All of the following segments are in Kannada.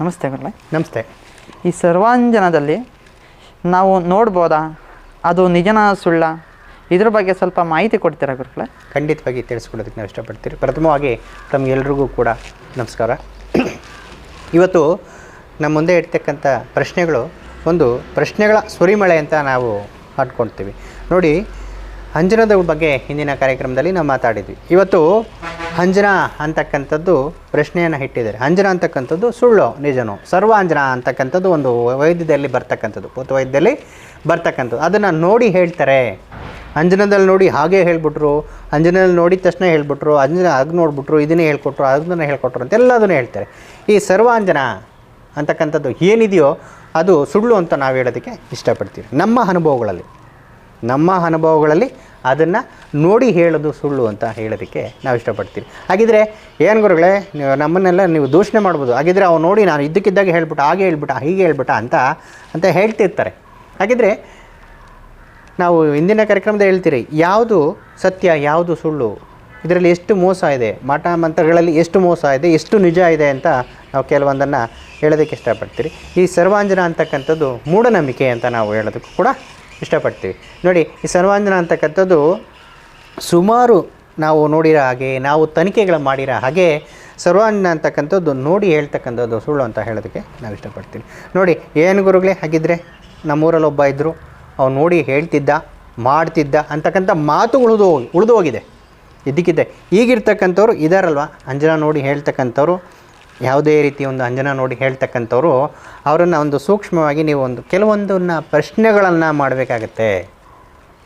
ನಮಸ್ತೆ ಗುರುಳೆ ನಮಸ್ತೆ. ಈ ಸರ್ವಾಂಜನದಲ್ಲಿ ನಾವು ನೋಡ್ಬೋದಾ? ಅದು ನಿಜನ ಸುಳ್ಳ? ಇದ್ರ ಬಗ್ಗೆ ಸ್ವಲ್ಪ ಮಾಹಿತಿ ಕೊಡ್ತೀರಾ ಗುರುಗಳೇ? ಖಂಡಿತವಾಗಿ ತಿಳಿಸ್ಕೊಡೋದಕ್ಕೆ ನಾವು ಇಷ್ಟಪಡ್ತೀರಿ ಪ್ರಥಮವಾಗಿ ತಮಗೆಲ್ರಿಗೂ ಕೂಡ ನಮಸ್ಕಾರ. ಇವತ್ತು ನಮ್ಮ ಮುಂದೆ ಇಡ್ತಕ್ಕಂಥ ಪ್ರಶ್ನೆಗಳು ಒಂದು ಪ್ರಶ್ನೆಗಳ ಸುರಿಮಳೆ ಅಂತ ನಾವು ಹಾಡ್ಕೊಳ್ತೀವಿ ನೋಡಿ ಅಂಜನದ ಬಗ್ಗೆ ಹಿಂದಿನ ಕಾರ್ಯಕ್ರಮದಲ್ಲಿ ನಾವು ಮಾತಾಡಿದ್ವಿ. ಇವತ್ತು ಅಂಜನ ಅಂತಕ್ಕಂಥದ್ದು ಪ್ರಶ್ನೆಯನ್ನು ಇಟ್ಟಿದ್ದಾರೆ. ಅಂಜನ ಅಂತಕ್ಕಂಥದ್ದು ಸುಳ್ಳು, ನಿಜನೋ. ಸರ್ವಾಂಜನ ಅಂತಕ್ಕಂಥದ್ದು ಒಂದು ವೈದ್ಯದಲ್ಲಿ ಬರ್ತಕ್ಕಂಥದ್ದು ಪೂತ ವೈದ್ಯದಲ್ಲಿ ಬರ್ತಕ್ಕಂಥದ್ದು. ಅದನ್ನು ನೋಡಿ ಹೇಳ್ತಾರೆ. ಅಂಜನದಲ್ಲಿ ನೋಡಿ ಹಾಗೆ ಹೇಳ್ಬಿಟ್ರು, ಅಂಜನದಲ್ಲಿ ನೋಡಿದ ತಕ್ಷಣ ಹೇಳ್ಬಿಟ್ರು, ಅಂಜನ ಅದು ನೋಡ್ಬಿಟ್ರು, ಇದನ್ನೇ ಹೇಳ್ಕೊಟ್ರು, ಅದನ್ನ ಹೇಳ್ಕೊಟ್ರು ಅಂತೆಲ್ಲದನ್ನು ಹೇಳ್ತಾರೆ. ಈ ಸರ್ವಾಂಜನ ಅಂತಕ್ಕಂಥದ್ದು ಏನಿದೆಯೋ ಅದು ಸುಳ್ಳು ಅಂತ ನಾವು ಹೇಳೋದಕ್ಕೆ ಇಷ್ಟಪಡ್ತೀವಿ. ನಮ್ಮ ಅನುಭವಗಳಲ್ಲಿ. ನಮ್ಮ ಅನುಭವಗಳಲ್ಲಿ ಅದನ್ನು ನೋಡಿ ಹೇಳೋದು ಸುಳ್ಳು ಅಂತ ಹೇಳೋದಕ್ಕೆ ನಾವು ಇಷ್ಟಪಡ್ತೀವಿ. ಹಾಗಿದ್ರೆ ಏನು ಗುರುಗಳೇ, ನೀವು ನಮ್ಮನ್ನೆಲ್ಲ ನೀವು ದೂಷಣೆ ಮಾಡ್ಬೋದು. ಹಾಗಿದ್ರೆ ಅವ್ನು ನೋಡಿ ನಾನು ಇದ್ದಕ್ಕಿದ್ದಾಗ ಹೇಳ್ಬಿಟ್ಟು, ಹಾಗೆ ಹೇಳ್ಬಿಟ್ಟ, ಹೀಗೆ ಹೇಳ್ಬಿಟ್ಟ ಅಂತ ಅಂತ ಹೇಳ್ತಿರ್ತಾರೆ. ಹಾಗಿದ್ರೆ ನಾವು ಇಂದಿನ ಕಾರ್ಯಕ್ರಮದಲ್ಲಿ ಹೇಳ್ತೀರಿ, ಯಾವುದು ಸತ್ಯ, ಯಾವುದು ಸುಳ್ಳು? ಇದರಲ್ಲಿ ಎಷ್ಟು ಮೋಸ ಇದೆ? ಮಠ ಮಂತ್ರಗಳಲ್ಲಿ ಎಷ್ಟು ಮೋಸ ಇದೆ? ಎಷ್ಟು ನಿಜ ಇದೆ ಅಂತ ನಾವು ಕೆಲವೊಂದನ್ನು ಹೇಳೋದಕ್ಕೆ ಇಷ್ಟಪಡ್ತೀರಿ. ಈ ಸರ್ವಾಂಜನ ಅಂತಕ್ಕಂಥದ್ದು ಮೂಢನಂಬಿಕೆ ಅಂತ ನಾವು ಹೇಳೋದಕ್ಕೂ ಕೂಡ ಇಷ್ಟಪಡ್ತೀವಿ. ನೋಡಿ, ಈ ಸರ್ವಾಂಜನ ಅಂತಕ್ಕಂಥದ್ದು ಸುಮಾರು ನಾವು ನೋಡಿರೋ ಹಾಗೆ, ನಾವು ತನಿಖೆಗಳು ಮಾಡಿರೋ ಹಾಗೆ ಸರ್ವಾಂಜನ ಅಂತಕ್ಕಂಥದ್ದು ನೋಡಿ ಹೇಳ್ತಕ್ಕಂಥದ್ದು ಸುಳ್ಳು ಅಂತ ಹೇಳೋದಕ್ಕೆ ನಾವು ಇಷ್ಟಪಡ್ತೀವಿ. ನೋಡಿ, ಏನು ಗುರುಗಳೇ ಹಾಗಿದ್ರೆ ನಮ್ಮೂರಲ್ಲಿ ಒಬ್ಬ ಇದ್ದರು ಅವ್ನು ನೋಡಿ ಹೇಳ್ತಿದ್ದ, ಮಾಡ್ತಿದ್ದ ಅಂತಕ್ಕಂಥ ಮಾತು ಉಳಿದು ಹೋಗಿ ಉಳಿದು ಹೋಗಿದೆ. ಇದ್ದಕ್ಕಿದ್ದೆ. ಈಗಿರ್ತಕ್ಕಂಥವ್ರು ಇದಾರಲ್ವ? ಅಂಜನ ನೋಡಿ ಹೇಳ್ತಕ್ಕಂಥವ್ರು ಯಾವುದೇ ರೀತಿ ಒಂದು ಅಂಜನ ನೋಡಿ ಹೇಳ್ತಕ್ಕಂಥವ್ರು, ಅವರನ್ನು ಒಂದು ಸೂಕ್ಷ್ಮವಾಗಿ ನೀವು ಒಂದು ಕೆಲವೊಂದನ್ನ ಪ್ರಶ್ನೆಗಳನ್ನು ಮಾಡಬೇಕಾಗತ್ತೆ.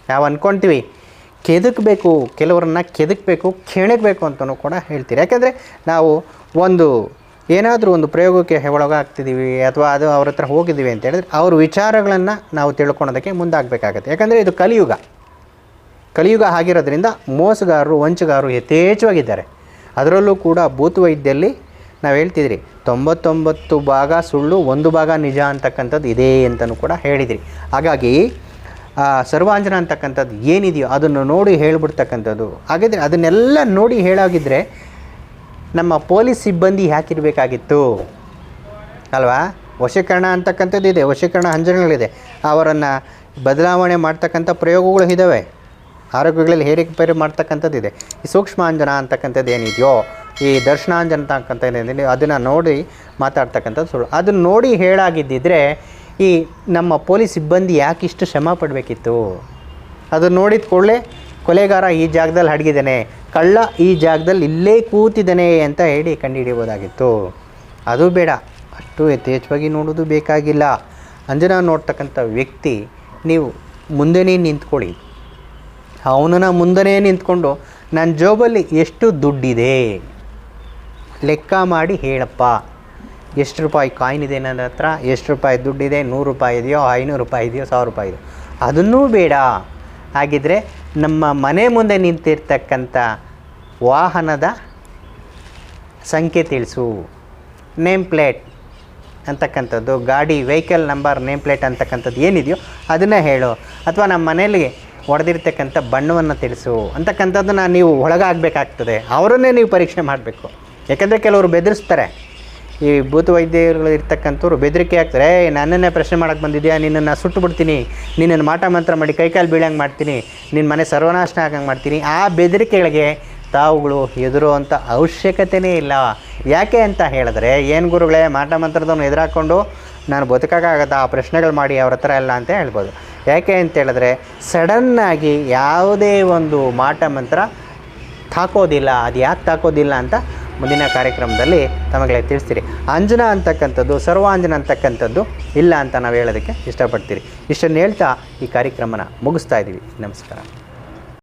ನಾವು ಅಂದ್ಕೊಳ್ತೀವಿ ಕೆದಕಬೇಕು ಕೆಲವರನ್ನ ಕೆದಕಬೇಕು ಕೆಣಕಬೇಕು ಅಂತಲೂ ಕೂಡ ಹೇಳ್ತೀರಿ. ಯಾಕೆಂದರೆ ನಾವು ಒಂದು ಏನಾದರೂ ಒಂದು ಪ್ರಯೋಗಕ್ಕೆ ಒಳಗಾಗ್ತಿದ್ದೀವಿ ಅಥವಾ ಅದು ಅವ್ರ ಹತ್ರ ಹೋಗಿದ್ದೀವಿ ಅಂತ ಹೇಳಿದ್ರೆ ಅವ್ರ ವಿಚಾರಗಳನ್ನು ನಾವು ತಿಳ್ಕೊಳೋದಕ್ಕೆ ಮುಂದಾಗಬೇಕಾಗತ್ತೆ. ಯಾಕಂದರೆ ಇದು ಕಲಿಯುಗ. ಕಲಿಯುಗ ಆಗಿರೋದ್ರಿಂದ ಮೋಸಗಾರರು, ವಂಚಗಾರರು ಯಥೇಚ್ಛವಾಗಿದ್ದಾರೆ. ಅದರಲ್ಲೂ ಕೂಡ ಭೂತವೈದ್ಯಲ್ಲಿ ನಾವು ಹೇಳ್ತಿದ್ರಿ, ತೊಂಬತ್ತೊಂಬತ್ತು ಭಾಗ ಸುಳ್ಳು, ಒಂದು ಭಾಗ ನಿಜ ಅಂತಕ್ಕಂಥದ್ದು ಇದೆ ಅಂತಲೂ ಕೂಡ ಹೇಳಿದ್ರಿ. ಹಾಗಾಗಿ ಸರ್ವಾಂಜನ ಅಂತಕ್ಕಂಥದ್ದು ಏನಿದೆಯೋ ಅದನ್ನು ನೋಡಿ ಹೇಳ್ಬಿಡ್ತಕ್ಕಂಥದ್ದು. ಹಾಗಿದ್ರೆ ಅದನ್ನೆಲ್ಲ ನೋಡಿ ಹೇಳಾಗಿದ್ದರೆ ನಮ್ಮ ಪೊಲೀಸ್ ಸಿಬ್ಬಂದಿ ಹಾಕಿರಬೇಕಾಗಿತ್ತು ಅಲ್ವಾ? ವಶೀಕರಣ ಅಂತಕ್ಕಂಥದ್ದು ಇದೆ, ವಶೀಕರಣ ಅಂಜನಗಳಿದೆ. ಅವರನ್ನು ಬದಲಾವಣೆ ಮಾಡ್ತಕ್ಕಂಥ ಪ್ರಯೋಗಗಳು ಇದ್ದಾವೆ ಆರೋಗ್ಯಗಳಲ್ಲಿ ಹೇರಿಪೇರಿ ಮಾಡ್ತಕ್ಕಂಥದ್ದು ಇದೆ. ಈ ಸೂಕ್ಷ್ಮಾಂಜನ ಅಂತಕ್ಕಂಥದ್ದು ಏನಿದೆಯೋ ಈ ದರ್ಶನಾಂಜನ ತಕ್ಕಂಥ ಏನಿದೆ ಅದನ್ನು ನೋಡಿ ಮಾತಾಡ್ತಕ್ಕಂಥದ್ದು ಸುಳ್ಳು. ಅದನ್ನು ನೋಡಿ ಹೇಳಾಗಿದ್ದಿದ್ರೆ ಈ ನಮ್ಮ ಪೊಲೀಸ್ ಸಿಬ್ಬಂದಿ ಯಾಕೆ ಇಷ್ಟು ಶ್ರಮ ಪಡಬೇಕಿತ್ತು? ಅದನ್ನು ನೋಡಿದ ಕೂಡಲೇ ಕೊಲೆಗಾರ ಈ ಜಾಗದಲ್ಲಿ ಅಡಗಿದ್ದಾನೆ, ಕಳ್ಳ ಈ ಜಾಗದಲ್ಲಿ ಇಲ್ಲೇ ಕೂತಿದ್ದಾನೆ ಅಂತ ಹೇಳಿ ಕಂಡುಹಿಡಿಯಬೋದಾಗಿತ್ತು ಅದು ಬೇಡ, ಅಷ್ಟು ಯಥೇಚ್ಛವಾಗಿ ನೋಡೋದು ಬೇಕಾಗಿಲ್ಲ. ಅಂಜನ ನೋಡ್ತಕ್ಕಂಥ ವ್ಯಕ್ತಿ, ನೀವು ಮುಂದೆನೇ ನಿಂತ್ಕೊಳ್ಳಿ. ಅವನನ್ನು ಮುಂದೆನೇ ನಿಂತ್ಕೊಂಡು ನನ್ನ ಜೋಬಲ್ಲಿ ಎಷ್ಟು ದುಡ್ಡಿದೆ? ಲೆಕ್ಕ ಮಾಡಿ ಹೇಳಪ್ಪ. ಎಷ್ಟು ರೂಪಾಯಿ ಕಾಯಿನ್ ಇದೆ ನನ್ನ ಹತ್ರ? ಎಷ್ಟು ರೂಪಾಯಿ ದುಡ್ಡಿದೆ ನೂರು ರೂಪಾಯಿ ಇದೆಯೋ? ಐನೂರು ರೂಪಾಯಿ ಇದೆಯೋ? ಸಾವಿರ ರೂಪಾಯಿ ಇದೆಯೋ? ಅದನ್ನೂ ಬೇಡ. ಹಾಗಿದ್ರೆ ನಮ್ಮ ಮನೆ ಮುಂದೆ ನಿಂತಿರ್ತಕ್ಕಂಥ ವಾಹನದ ಸಂಖ್ಯೆ ತಿಳಿಸು. ನೇಮ್ ಪ್ಲೇಟ್ ಅಂತಕ್ಕಂಥದ್ದು, ಗಾಡಿ, ವೆಹಿಕಲ್ ನಂಬರ್, ನೇಮ್ ಪ್ಲೇಟ್ ಅಂತಕ್ಕಂಥದ್ದು ಏನಿದೆಯೋ ಅದನ್ನು ಹೇಳು. ಅಥವಾ ನಮ್ಮ ಮನೇಲಿ ಹೊಡೆದಿರ್ತಕ್ಕಂಥ ಬಣ್ಣವನ್ನು ತಿಳಿಸು. ಅಂತಕ್ಕಂಥದ್ದನ್ನು ನೀವು ಒಳಗಾಗಬೇಕಾಗ್ತದೆ. ಅವರನ್ನೇ ನೀವು ಪರೀಕ್ಷೆ ಮಾಡಬೇಕು. ಯಾಕಂದರೆ ಕೆಲವರು ಬೆದರಿಸ್ತಾರೆ. ಈ ಭೂತ ವೈದ್ಯರುಗಳು ಇರ್ತಕ್ಕಂಥವ್ರು ಬೆದರಿಕೆ ಏ ನನ್ನನ್ನೇ ಪ್ರಶ್ನೆ ಮಾಡೋಕೆ ಬಂದಿದ್ಯಾ? ನಿನ್ನನ್ನು ಸುಟ್ಟು ಬಿಡ್ತೀನಿ. ನಿನ್ನನ್ನು ಮಾಟ ಮಂತ್ರ ಮಾಡಿ ಕೈಕಾಲು ಬೀಳಂಗೆ ಮಾಡ್ತೀನಿ. ನಿನ್ನ ಮನೆ ಸರ್ವನಾಶನ ಆಗಂಗೆ ಮಾಡ್ತೀನಿ. ಆ ಬೆದರಿಕೆಗಳಿಗೆ ತಾವುಗಳು ಎದುರುವಂಥ ಅವಶ್ಯಕತೆಯೇ ಇಲ್ಲ. ಯಾಕೆ ಅಂತ ಹೇಳಿದ್ರೆ, ಏನು ಗುರುಗಳೇ, ಮಾಟ ಮಂತ್ರದವ್ನು ಎದುರಾಕೊಂಡು ನಾನು ಬದುಕೋಕ್ಕಾಗತ್ತಾ ಆ ಪ್ರಶ್ನೆಗಳು ಮಾಡಿ ಅವ್ರ ಹತ್ರ ಎಲ್ಲ ಅಂತ ಹೇಳ್ಬೋದು. ಯಾಕೆ ಅಂತ ಹೇಳಿದ್ರೆ, ಸಡನ್ನಾಗಿ ಯಾವುದೇ ಒಂದು ಮಾಟ ಮಂತ್ರ ತಾಕೋದಿಲ್ಲ. ಅದು ಯಾಕೆ ತಾಕೋದಿಲ್ಲ ಅಂತ ಮುಂದಿನ ಕಾರ್ಯಕ್ರಮದಲ್ಲಿ ತಮಗೆ ತಿಳಿಸ್ತೀರಿ. ಅಂಜನ ಅಂತಕ್ಕಂಥದ್ದು, ಸರ್ವಾಂಜನ ಅಂತಕ್ಕಂಥದ್ದು ಇಲ್ಲ ಅಂತ ನಾವು ಹೇಳೋದಕ್ಕೆ ಇಷ್ಟಪಡ್ತೀರಿ. ಇಷ್ಟನ್ನು ಹೇಳ್ತಾ ಈ ಕಾರ್ಯಕ್ರಮನ ಮುಗಿಸ್ತಾ ಇದ್ದೀವಿ ನಮಸ್ಕಾರ.